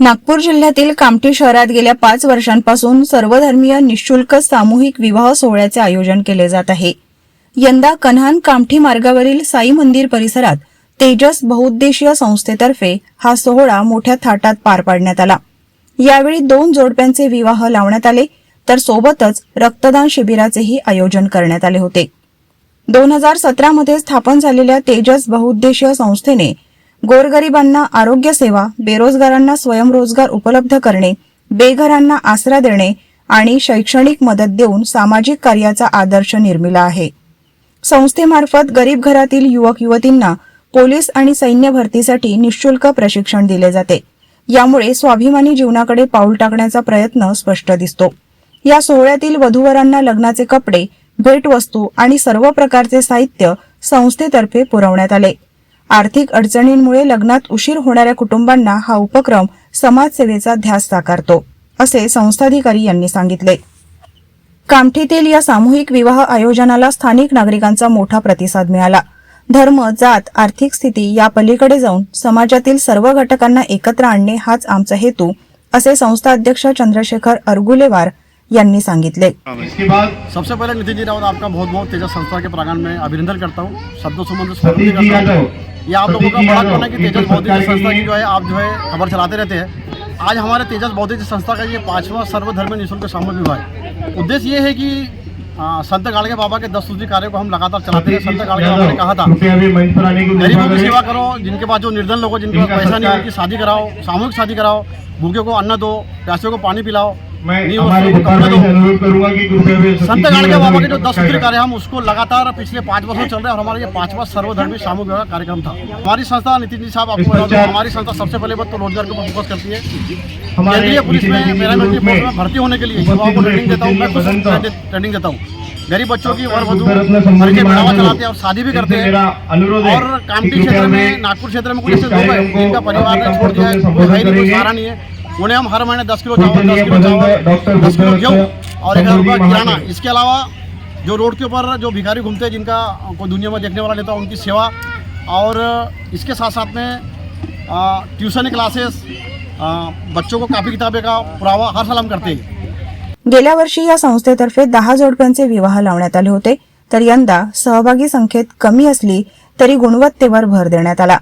नागपूर जिल्ह्यातील कामठी शहरात गेल्या पाच वर्षांपासून सर्वधर्मीय निशुल्क सामूहिक विवाह सोहळ्याचे आयोजन केले जात आहे. यंदा कन्हान कामठी मार्गावरील साई मंदिर परिसरात तेजस बहुउद्देशीय संस्थेतर्फे हा सोहळा मोठ्या थाटात पार पाडण्यात आला. यावेळी दोन जोडप्यांचे विवाह लावण्यात आले तर सोबतच रक्तदान शिबिराचेही आयोजन करण्यात आले होते. दोन हजार सतरामध्ये स्थापन झालेल्या तेजस बहुउद्देशीय संस्थेने गोरगरिबांना आरोग्य सेवा बेरोजगारांना स्वयंरोजगार उपलब्ध करणे बेघरांना आसरा देणे आणि शैक्षणिक मदत देऊन सामाजिक कार्याचा आदर्श निर्मिला आहे. संस्थेमार्फत गरीब घरातील युवक युवतींना पोलीस आणि सैन्य भरतीसाठी निशुल्क प्रशिक्षण दिले जाते. यामुळे स्वाभिमानी जीवनाकडे पाऊल टाकण्याचा प्रयत्न स्पष्ट दिसतो. या सोहळ्यातील वधूवरांना लग्नाचे कपडे भेटवस्तू आणि सर्व प्रकारचे साहित्य संस्थेतर्फे पुरवण्यात आले. आर्थिक अडचणींमुळे लग्नात उशीर होणाऱ्या कुटुंबांना हा उपक्रम समाजसेवेचा ध्यास साकारतो असे संस्थाधिकारी यांनी सांगितले. कामठीतील या सामूहिक विवाह आयोजनाला स्थानिक नागरिकांचा मोठा प्रतिसाद मिळाला. धर्म जात आर्थिक स्थिती या पलीकडे जाऊन समाजातील सर्व घटकांना एकत्र आणणे हाच आमचा हेतू असे संस्था अध्यक्ष चंद्रशेखर अरगुलेवार यांनी सांगितले. इसके बाद सबसे पहले नितिन जी रावत आपका बहुत बहुत तेजस संस्था के प्रांगण में अभिनंदन करता हूँ। शब्दों सुमन से सतीश जी करता यादव। हूँ ये आप लोगों का बड़ा कहना है कि तेजस बौद्धिक संस्था की- जो है आप जो है खबर चलाते रहते हैं। आज हमारे तेजस बौद्धिक संस्था का ये पांचवा सर्वधर्म निःशुल्क सामूहिक विवाह है। उद्देश्य ये है कि आ, संत गाड़गे बाबा के दस सूत्री कार्य को हम लगातार चलाते हैं संत गाड़गे बाबा ने कहा था गरीबों की सेवा करो। जिनके पास जो निर्धन लोग जिनके पास पैसा नहीं है उनकी शादी कराओ सामूहिक शादी कराओ भूखे को अन्न दो प्यासे को पानी पिलाओ। मैं नहीं हमारे वस्तुओं को से अनुरोध करूँगा कि कृपया बाबा के जो दस सूत्री कार्य हम उसको लगातार पिछले पाँच वर्षों चल रहे हैं और हमारा ये पांचवा सर्वधर्मी सामूहिक विवाह कार्यक्रम था। हमारी संस्था नितिन जी साहब आपको हमारी संस्था सबसे पहले बात तो रोज़गार के ऊपर फोकस करती है। केंद्रीय पुलिस में के पैरामिलिट्री में भर्ती होने के लिए युवाओं को ट्रेनिंग देता हूँ मैं खुद ट्रेनिंग- देता हूँ। गरीब बच्चों की वर वधु रत्न बढ़ावा चलाते हैं और शादी भी करते हैं। और कि कृपया क्षेत्र में नागपुर क्षेत्र में कुछ ऐसे लोग हैं जिनका परिवार ने छोड़ दिया है कोई सहारा नहीं है। उन्हें हम हर महीने दस किलो चावल दस किलो चावल डॉक्टर दस किलो गेहूँ और एक हजार रुपया किराना। इसके अलावा जो रोड के ऊपर जो भिखारी घूमते हैं जिनका कोई दुनिया में देखने वाला था उनकी सेवा और इसके साथ साथ में ट्यूशन क्लासेस बच्चों को काफ़ी किताबें का पुरावा हर साल हम करते हैं गेल्या वर्षी या संस्थेतर्फे दहा जोडप्यांचे विवाह लावण्यात आले होते तर यंदा सहभागी संख्येत कमी असली तरी गुणवत्तेवर भर देण्यात आला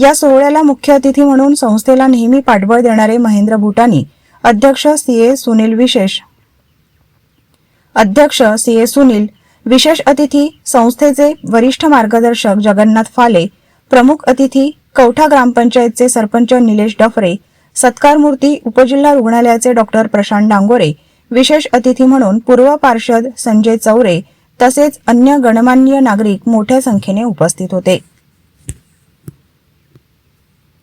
या सोहळ्याला मुख्य अतिथी म्हणून संस्थेला नेहमी पाठबळ देणारे महेंद्र भूटानी अध्यक्ष सी ए सुनील विशेष. अध्यक्ष सी ए सुनील विशेष अतिथी संस्थेचे वरिष्ठ मार्गदर्शक जगन्नाथ फाले प्रमुख अतिथी कवठा ग्रामपंचायतचे सरपंच निलेश डफरे सत्कार मूर्ती उपजिल्हा रुग्णालयाचे डॉक्टर प्रशांत डांगोरे विशेष अतिथी म्हणून पूर्व पार्षद संजय चौरे तसेच अन्य गणमान्य नागरिक मोठ्या संख्येने उपस्थित होते.